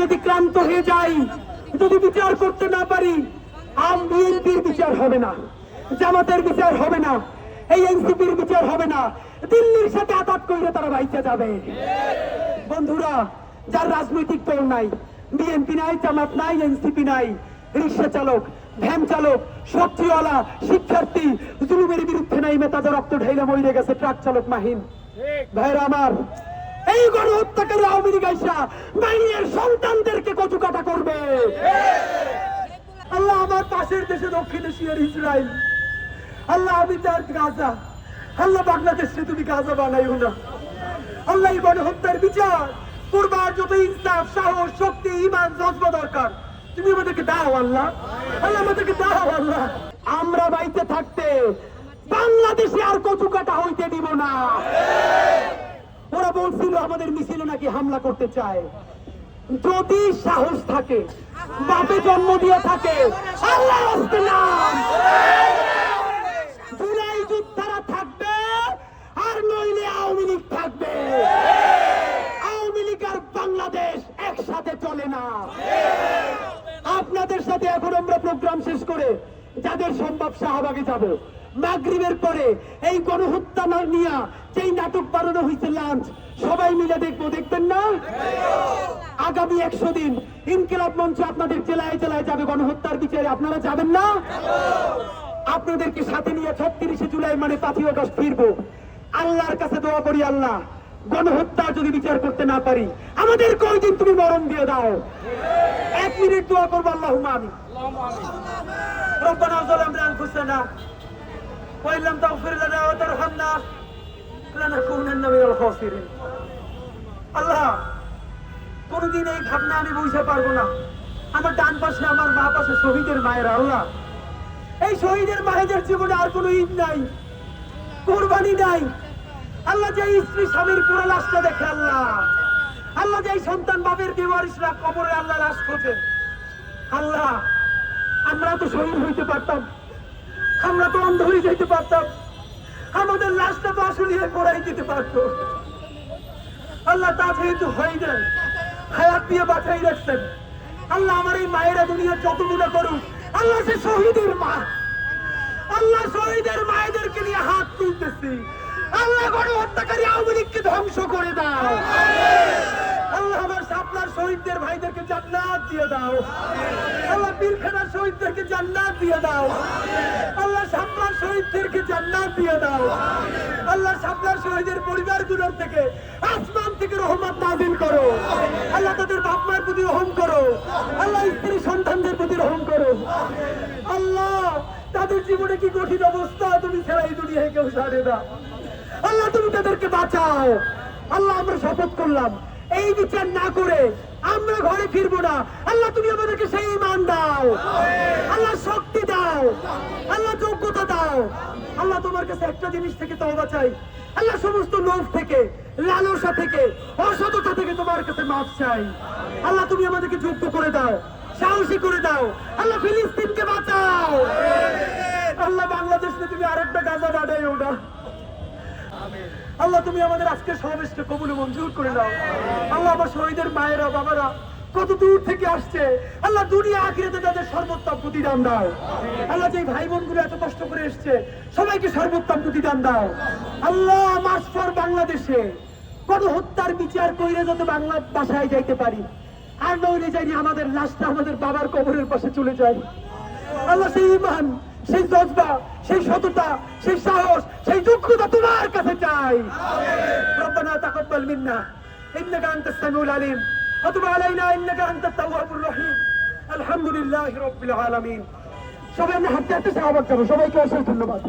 যদি ক্লান্ত হয়ে যাই, যদি বিচার করতে না পারি, আম বিচার হবে না, জামাতের বিচার হবে না, এই এনসিপির বিচার হবে না, দিল্লির সাথে আঘাত করলে তারা বাইচে যাবে। বন্ধুরা, যার রাজনৈতিক দল নাই, বিএনপি নাই, জামাত নাই, এনসিপি নাই, রিক্সা চালক, ভ্যান চালক, সবজিওয়ালা, শিক্ষার্থী, জুলুমের বিরুদ্ধে নাই, মেতাজা রক্ত ঢাইলে মরে গেছে, ট্রাক চালক মাহিন। ভাইরা আমার এই গণহত্যাকারী আওয়ামী লীগ আইসা মাইনের সন্তানদেরকে কচু কাটা করবে। আল্লাহ আমার পাশের দেশে, দক্ষিণ এশিয়ার ইসরায়েল আল্লাহ আমি তার গাজা। আল্লাহ বাংলাদেশে তুমি গাজা বানাইও না। আল্লাহ এই গণহত্যার বিচার করবার যত ইনসাফ, সাহস, শক্তি ইমান জজবা দরকার। তুমি আমাদেরকে দাও আল্লাহ। আল্লাহ আমাদেরকে দাও আল্লাহ। আমরা বাইতে থাকতে বাংলাদেশে আর কচু কাটা হইতে দিব না। ওরা বলছিল, আমাদের মিছিলে নাকি হামলা করতে চায়। যদি সাহস থাকে, বাপে জন্ম দিয়ে থাকে যোদ্ধারা থাকবে, আর নইলে আওয়ামী লীগ থাকবে। আওয়ামী লীগ আর বাংলাদেশ একসাথে চলে না। আপনাদের সাথে এখন আমরা প্রোগ্রাম শেষ করে যাদের সম্ভব শাহবাগে যাব। মাগরিবের পরে এই গণহত্যা না নিয়ে যেই নাটক বানানো হয়েছে লাঞ্চ সবাই মিলে দেখবো দেখবেন না আগামী একশো দিন ইনকিলাব মঞ্চ আপনাদের জেলায় জেলায় যাবে গণহত্যার বিচারে আপনারা যাবেন না আপনাদেরকে সাথে নিয়ে ছত্রিশে জুলাই মানে পাঁচই আগস্ট ফিরবো আল্লাহর কাছে দোয়া করি আল্লাহ গণহত্যা যদি বিচার করতে না পারি আমাদের কয়দিন তুমি মরণ দিয়ে দাও এক মিনিট দোয়া করবো আল্লাহ আমি ربنا ظلمنا انفسنا وان لم تغفر لنا وترحمنا لنكونن من الخاسرين আল্লাহ কোনদিন এই ভাবনা আমি বুঝতে পারবো না আমার ডান পাশে আমার মা পাশে শহীদের মায়েরা আল্লাহ এই শহীদের মায়েদের জীবনে আর কোনো ঈদ নাই কোরবানি নাই আল্লাহ যে স্ত্রী স্বামীর পুরো লাশটা দেখে আল্লাহ আল্লাহ যে সন্তান বাপের বেওয়ারিসরা কবরে আল্লাহ লাশ খোঁজে আল্লাহ আমরা তো শহীদ হইতে পারতাম আমরা তো অন্ধ হয়ে যেতে পারতাম। আমাদের লাশটা তো আসলে পড়াই দিতে পারতো। আল্লাহ তা যেহেতু হয় না হায়াত দিয়ে বাঁচাই রাখছেন। আল্লাহ আমার এই মায়েরা দুনিয়ার যত গুণা করুক, আল্লাহ সে শহীদের মা। আল্লাহ শহীদের মায়েদেরকে নিয়ে হাত তুলতেছি। আল্লাহ গণহত্যাকারী আওয়ামী লীগকে ধ্বংস করে দাও। আল্লাহ আমার শহীদদের ভাইদেরকে জান্নাত দিয়ে দাও। আল্লাহ বীরখানার শহীদদেরকে জান্নাত দিয়ে দাও। আল্লাহ সাপলার শহীদদেরকে জান্নাত দিয়ে দাও। আল্লাহ সাপলার শহীদের পরিবারগুলোর থেকে আসমান থেকে রহমত নাজিল করো। আল্লাহ তাদের বাপ মায়ের প্রতি রহম করো। আল্লাহ স্ত্রী সন্তানদের প্রতি রহম করো। আল্লাহ, তাদের জীবনে কি কঠিন অবস্থা তুমি ছাড়া এই দুনিয়ায় কেউ সারে না। আল্লাহ, তুমি তাদেরকে বাঁচাও। আল্লাহ, আমরা শপথ করলাম, এই বিচার না করে আমরা ঘরে ফিরবো না। আল্লাহ, তুমি আমাদেরকে সেই ইমান দাও। আল্লাহ, শক্তি দাও। আল্লাহ, যোগ্যতা দাও। আল্লাহ, তোমার কাছে একটা জিনিস থেকে তওবা চাই। আল্লাহ, সমস্ত লোভ থেকে, লালসা থেকে, অসততা থেকে তোমার কাছে মাফ চাই। আল্লাহ, তুমি আমাদেরকে যোগ্য করে দাও, সাহসী করে দাও। আল্লাহ, ফিলিস্তিনকে বাঁচাও। আল্লাহ বাংলাদেশে তুমি আরেকটা গাজা বাড়াইও না। আল্লাহ, তুমি আমাদের আজকের সমাবেশকে কবুল মঞ্জুর করে দাও আল্লাহ, আমার শহীদের মায়েরা, বাবারা, কত দূর থেকে আসছে। আল্লাহ, দুনিয়া আখিরাতে তাদের সর্বোত্তম প্রতিদান দাও। আল্লাহ যে ভাই বোনগুলো এত কষ্ট করে এসছে, সবাইকে সর্বোত্তম প্রতিদান দাও। আল্লাহ মার্চ পর বাংলাদেশে কত হত্যার বিচার কইরে যত বাংলা বাসায় যাইতে পারি। আর নইলে যাইনি আমাদের লাশটা আমাদের বাবার কবরের পাশে চলে যায়। আল্লাহ, সেই ইমান, সেই জজবা, সেই সততা, সেই সাহস যোগ্যতা তোমার কাছে চাই ربنا تقبل منا انك انت السميع العليم وتب علينا انك انت التواب الرحيم الحمد لله رب العالمين সবাই আমরা হাঁটতে হাঁটতে সাহাবাদ যাবো সবাইকে অশেষ ধন্যবাদ